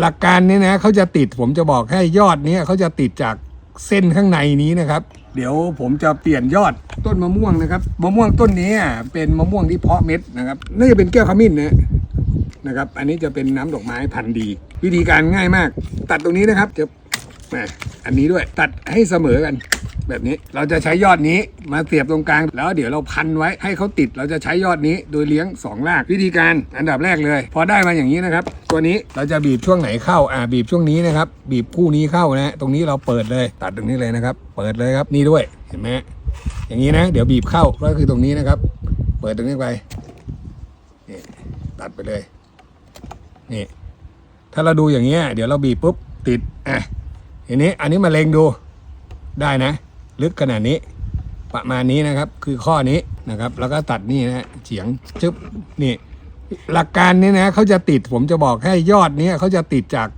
หลักการนี้นะเขาจะติดผมจะบอกให้ยอดนี้เขาจะติดจากเส้นข้างในนี้นะครับ เดี๋ยวผมจะเปลี่ยนยอดต้นมะม่วงนะครับมะม่วงต้นนี้เป็นมะม่วงที่เพาะเม็ดนะครับน่าจะเป็นแก้วขมิ้นนะนะครับ อันนี้จะเป็นน้ำดอกไม้พันธุ์ดี วิธีการง่ายมาก ตัดตรงนี้นะครับจะอันนี้ด้วยตัดให้เสมอกัน แบบนี้เราจะใช้ยอดนี้มาเสียบตรงกลาง แล้วเดี๋ยวเราพันไว้ให้เขาติดเราจะใช้ยอดนี้โดยเลี้ยงสองรากวิธีการอันดับแรกเลย พอได้มาอย่างนี้นะครับ ตัวนี้เราจะบีบช่วงไหนเข้าอ่าบีบช่วงนี้นะครับ บีบคู่นี้เข้านะตรงนี้เราเปิดเลย ตัดตรงนี้เลยนะครับ เปิดเลยครับนี่ด้วยเห็นไหมอย่างนี้นะ เดี๋ยวบีบเข้าก็คือตรงนี้นะครับ เปิดตรงนี้ไปนี่ตัดไปเลยนี่ถ้าเราดูอย่างเงี้ยเดี๋ยวเราบีบปุ๊บติดอะทีนี้อันนี้มาเล็งดูได้นะ ลึกขนาดนี้ ประมาณนี้นะครับ คือข้อนี้นะครับ แล้วก็ตัดนี่นะเฉียงจึ๊บนี่ หลักการนี้นะเขาจะติดผมจะบอกให้ยอดนี้เขาจะติดจาก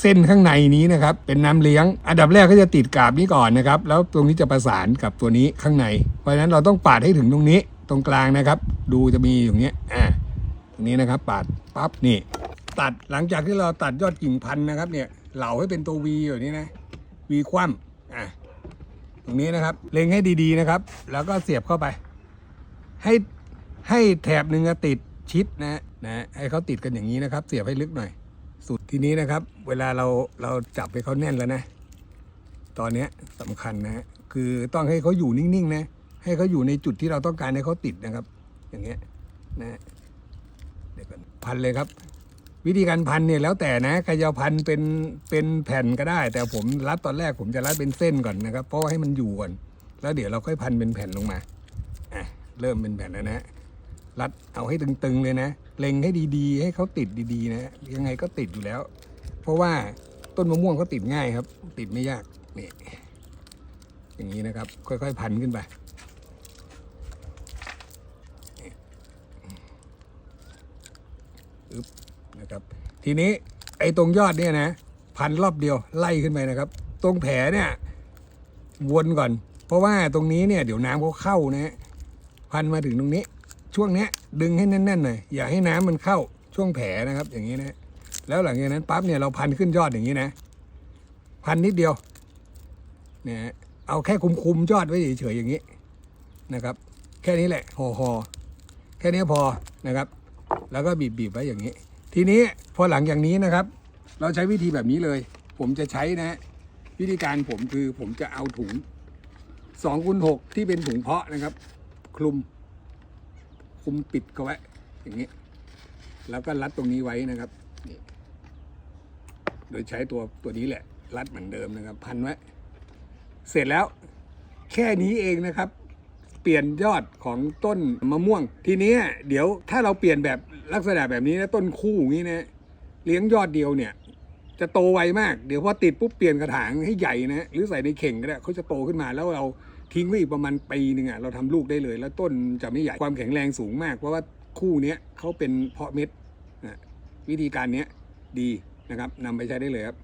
เส้นข้างในนี้นะครับ เป็นน้ำเลี้ยง อันดับแรกเขาจะติดกาบนี้ก่อนนะครับ แล้วตรงนี้จะประสานกับตัวนี้ข้างใน เพราะฉะนั้นเราต้องปาดให้ถึงตรงนี้ ตรงกลางนะครับ ดูจะมีอย่างเงี้ยอ่าตรงนี้นะครับ ปาดปั๊บนี่ ตัดหลังจากที่เราตัดยอดกิ่งพันธุ์นะครับ เนี่ยเหลาให้เป็นตัววีแบบนี้นะวีคว่ำ ตรงนี้นะครับเล็งให้ดีๆนะครับ แล้วก็เสียบเข้าไป ให้ให้แถบหนึ่งติดชิดนะนะให้เขาติดกันอย่างนี้นะครับ เสียบให้ลึกหน่อย สุดทีนี้นะครับ เวลาเราเราจับให้เขาแน่นแล้วนะ ตอนนี้สำคัญนะฮะคือต้องให้เขาอยู่นิ่งๆนะให้เขาอยู่ในจุดที่เราต้องการให้เขาติดนะครับ อย่างเงี้ยนะเดี๋ยวกันพันเลยครับ วิธีการพันเนี่ยแล้วแต่นะใครจะพันเป็นเป็นแผ่นก็ได้ แต่ผมรัดตอนแรกผมจะรัดเป็นเส้นก่อนนะครับเพราะให้มันอยู่ก่อน แล้วเดี๋ยวเราค่อยพันเป็นแผ่นลงมาอะเริ่มเป็นแผ่นแล้วนะรัดเอาให้ตึงๆเลยนะเล็งให้ดีๆ ให้เขาติดดีๆ นะยังไงก็ติดอยู่แล้ว เพราะว่าต้นมะม่วงก็ติดง่ายครับ ติดไม่ยากนี่อย่างนี้นะครับ ค่อยๆพันขึ้นไปอึ๊บ นะครับ ทีนี้ไอ้ตรงยอดเนี่ยนะพันรอบเดียวไล่ขึ้นไปนะครับ ตรงแผลเนี่ยวนก่อน เพราะว่าตรงนี้เนี่ยเดี๋ยวน้ำเขาเข้านะพันมาถึงตรงนี้ ช่วงเนี้ยดึงให้แน่นๆหน่อยอย่าให้น้ำมันเข้าช่วงแผลนะครับ อย่างนี้นะแล้วหลังจากนั้นปั๊บเนี่ยเราพันขึ้นยอดอย่างนี้นะ พันนิดเดียวเนี่ยเอาแค่คุมๆยอดไว้เฉยๆอย่างนี้นะครับ แค่นี้แหละห่อหอแค่นี้พอนะครับ แล้วก็บีบๆไว้อย่างนี้ ทีนี้พอหลังอย่างนี้นะครับ เราใช้วิธีแบบนี้เลย ผมจะใช้นะ วิธีการผมคือผมจะเอาถุงสองคูณหกที่เป็นถุงเพาะนะครับ คลุม คลุมปิดเขาไว้อย่างนี้ แล้วก็รัดตรงนี้ไว้นะครับนี่โดยใช้ตัวตัวนี้แหละ รัดเหมือนเดิมนะครับ พันไว้ เสร็จแล้ว แค่นี้เองนะครับ เปลี่ยนยอดของต้นมะม่วง ทีนี้เดี๋ยวถ้าเราเปลี่ยนแบบลักษณะแบบนี้นะต้นคู่อย่างนี้นะเลี้ยงยอดเดียวเนี่ย จะโตไวมาก เดี๋ยวพอติดปุ๊บเปลี่ยนกระถางให้ใหญ่นะหรือใส่ในเข่งก็ได้เขาจะโตขึ้นมาแล้วเราทิ้งไว้อีกประมาณปีหนึ่งอะเราทำลูกได้เลย แล้วต้นจะไม่ใหญ่ความแข็งแรงสูงมาก เพราะว่าคู่นี้เขาเป็นเพาะเม็ดนะวิธีการนี้ดีนะครับนำไปใช้ได้เลยครับ